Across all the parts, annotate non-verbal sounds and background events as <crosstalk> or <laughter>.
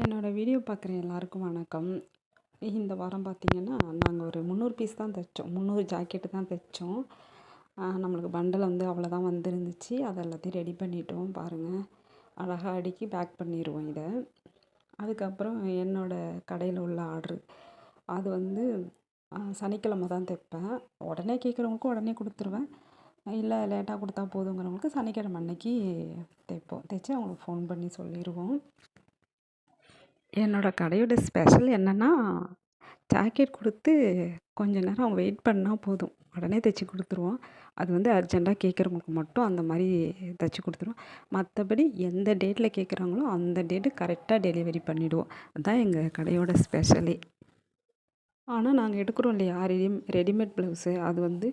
என்னோடய வீடியோ பார்க்குற எல்லாருக்கும் வணக்கம். இந்த வாரம் பார்த்திங்கன்னா நாங்கள் ஒரு முந்நூறு பீஸ் தான் தைச்சோம். முந்நூறு ஜாக்கெட்டு தான் தைச்சோம். நம்மளுக்கு பண்டல் வந்து அவ்வளோதான் வந்துருந்துச்சு. அதை எல்லாத்தையும் ரெடி பண்ணிட்டோம் பாருங்கள் அழகாக அடுக்கி பேக் பண்ணிடுவோம் இதை. அதுக்கப்புறம் என்னோடய கடையில் உள்ள ஆர்டர் அது வந்து சனிக்கிழமை தான் தைப்பேன். உடனே கேட்குறவங்களுக்கும் உடனே கொடுத்துருவேன். இல்லை லேட்டாக கொடுத்தா போதுங்கிறவங்களுக்கு சனிக்கிழமை அன்னைக்கு தைப்போம். தைச்சி அவங்களுக்கு ஃபோன் பண்ணி சொல்லிடுவோம் என்னோடய கடையோட ஸ்பெஷல் என்னென்னா ஜாக்கெட் கொடுத்து கொஞ்ச நேரம் அவங்க வெயிட் பண்ணால் போதும். உடனே தைச்சி கொடுத்துருவோம் அது வந்து அர்ஜெண்ட்டாக கேட்குறவங்களுக்கு மட்டும் அந்த மாதிரி தைச்சி கொடுத்துருவோம் மற்றபடி எந்த டேட்டில் கேட்குறாங்களோ அந்த டேட்டு கரெக்டாக டெலிவரி பண்ணிவிடுவோம் அதுதான் எங்கள் கடையோட ஸ்பெஷலே. ஆனால் நாங்கள் எடுக்கிறோம் இல்லையா ரெடி ரெடிமேட் ப்ளவுஸு. அது வந்து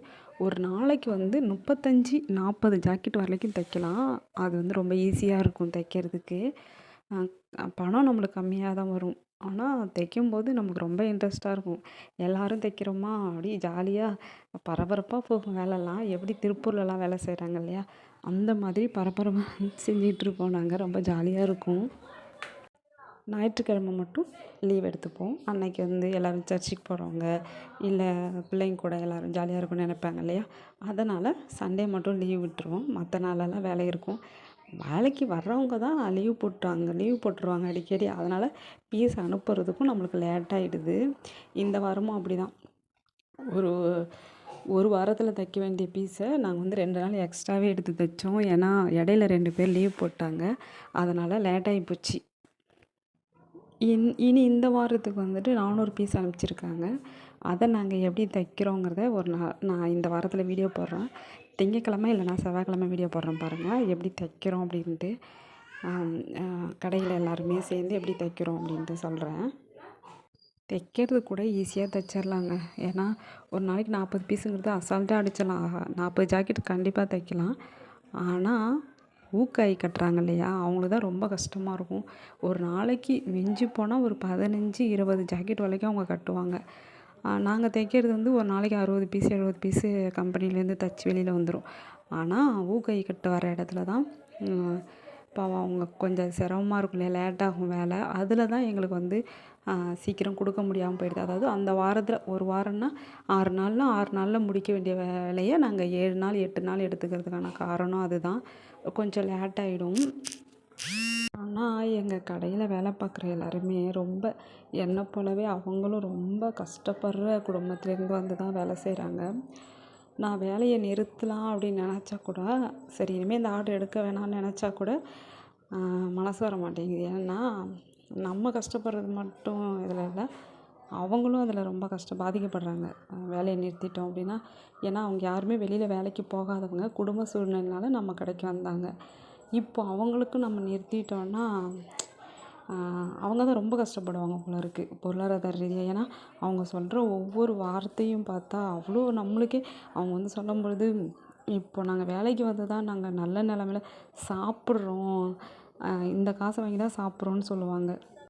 ஒரு நாளைக்கு வந்து முப்பத்தஞ்சு நாற்பது ஜாக்கெட் வரைக்கும் தைக்கலாம். அது வந்து ரொம்ப ஈஸியாக இருக்கும் தைக்கிறதுக்கு. பணம் நம்மளுக்கு கம்மியாக தான் வரும். ஆனால் தைக்கும்போது நமக்கு ரொம்ப இன்ட்ரெஸ்ட்டாக இருக்கும். எல்லோரும் தைக்கிறோமா? அப்படியே ஜாலியாக பரபரப்பாக போகும் வேலைலாம். எப்படி திருப்பூர்லலாம் வேலை செய்கிறாங்க இல்லையா? அந்த மாதிரி பரபரப்பாக <laughs> செஞ்சிகிட்ருப்போம் நாங்கள் ரொம்ப ஜாலியாக இருக்கும். ஞாயிற்றுக்கிழமை மட்டும் லீவ் எடுத்துப்போம். அன்னைக்கு வந்து எல்லோரும் சர்ச்சுக்கு போகிறவங்க இல்லை பிள்ளைங்க கூட எல்லோரும் ஜாலியாக இருக்கும்னு நினைப்பாங்க இல்லையா? அதனால் சண்டே மட்டும் லீவ் விட்டுருவோம். மற்ற நாளெல்லாம் வேலை இருக்கும். வேலைக்கு வர்றவங்க தான் லீவ் போட்டுருவாங்க லீவ் போட்டுருவாங்க அடிக்கடி. அதனால் பீஸ் அனுப்புறதுக்கும் நம்மளுக்கு லேட் ஆகிடுது இந்த வாரமும் அப்படி தான் ஒரு ஒரு வாரத்தில் தைக்க வேண்டிய பீஸை நாங்கள் வந்து ரெண்டு நாள் எக்ஸ்ட்ராவே எடுத்து தைச்சோம். ஏன்னா இடையில ரெண்டு பேர் லீவ் போட்டாங்க. அதனால் லேட்டாகி போச்சு. இன் இனி இந்த வாரத்துக்கு வந்துட்டு நானூறு பீஸ் அனுப்பிச்சிருக்காங்க. அதை நாங்கள் எப்படி தைக்கிறோங்கிறத ஒரு நாள் நான் இந்த வாரத்தில் வீடியோ போடுறேன். திங்கக்கிழமை இல்லைனா செவ்வாய்க்கிழமை வீடியோ போடுறேன் பாருங்கள் எப்படி தைக்கிறோம் அப்படின்ட்டு. கடையில் எல்லாருமே சேர்ந்து எப்படி தைக்கிறோம் அப்படின்ட்டு சொல்கிறேன் தைக்கிறது கூட ஈஸியாக தைச்சிடலாங்க ஏன்னா ஒரு நாளைக்கு நாற்பது பீஸுங்கிறது அசால்ட்டாக அடிச்சிடலாம். நாற்பது ஜாக்கெட் கண்டிப்பாக தைக்கலாம். ஆனால் ஊக்காய் கட்டுறாங்க இல்லையா? அவங்களுக்கு தான் ரொம்ப கஷ்டமாக இருக்கும். ஒரு நாளைக்கு மிஞ்சி போனால் ஒரு பதினஞ்சு இருபது ஜாக்கெட் வரைக்கும் அவங்க கட்டுவாங்க. நாங்கள் தைக்கிறது வந்து ஒரு நாளைக்கு அறுபது பீஸ் எழுபது பீஸு கம்பெனிலேருந்து தைச்சி வெளியில் வந்துடும் ஆனால் ஊக்கை கட்டு வர இடத்துல தான் பாவம் அவங்க கொஞ்சம் சிரமமாக இருக்கும் இல்லையா லேட்டாகும் வேலை. அதில் தான் எங்களுக்கு வந்து சீக்கிரம் கொடுக்க முடியாமல் போயிடுது. அதாவது அந்த வாரத்தில் ஒரு வாரம்னா ஆறு நாள்னால் ஆறு நாளில் முடிக்க வேண்டிய வேலையை நாங்கள் ஏழு நாள் எட்டு நாள் எடுத்துக்கிறதுக்கான காரணம் அதுதான். கொஞ்சம் லேட் ஆகிடும் ஆனால் எங்கள் கடையில் வேலை பார்க்குற எல்லாருமே ரொம்ப என்னை போலவே அவங்களும் ரொம்ப கஷ்டப்படுற குடும்பத்துலேருந்து வந்து தான் வேலை செய்கிறாங்க நான் வேலையை நிறுத்தலாம் அப்படின்னு நினச்சா கூட சரி இனிமேல் இந்த ஆர்டர் எடுக்க வேணாம்னு நினச்சா கூட மனசு வர மாட்டேங்குது. ஏன்னா நம்ம கஷ்டப்படுறது மட்டும் இதில் இல்லை அவங்களும் அதில் ரொம்ப கஷ்டம் பாதிக்கப்படுறாங்க. வேலையை நிறுத்திட்டோம் அப்படின்னா ஏன்னா அவங்க யாருமே வெளியில் வேலைக்கு போகாதவங்க குடும்ப சூழ்நிலைனால நம்ம கடைக்கு வந்தாங்க. இப்போ அவங்களுக்கும் நம்ம நிறுத்திட்டோன்னா அவங்க தான் ரொம்ப கஷ்டப்படுவாங்க போல இருக்குது பொருளாதார ரீதியாக ஏன்னா அவங்க சொல்கிற ஒவ்வொரு வார்த்தையும் பார்த்தா அவ்வளோ நம்மளுக்கே அவங்க வந்து சொல்லும் பொழுது இப்போ நாங்கள் வேலைக்கு வந்து தான் நாங்கள் நல்ல நிலமையில சாப்பிட்றோம். இந்த காசை வாங்கி தான் சாப்பிட்றோன்னு சொல்லுவாங்க.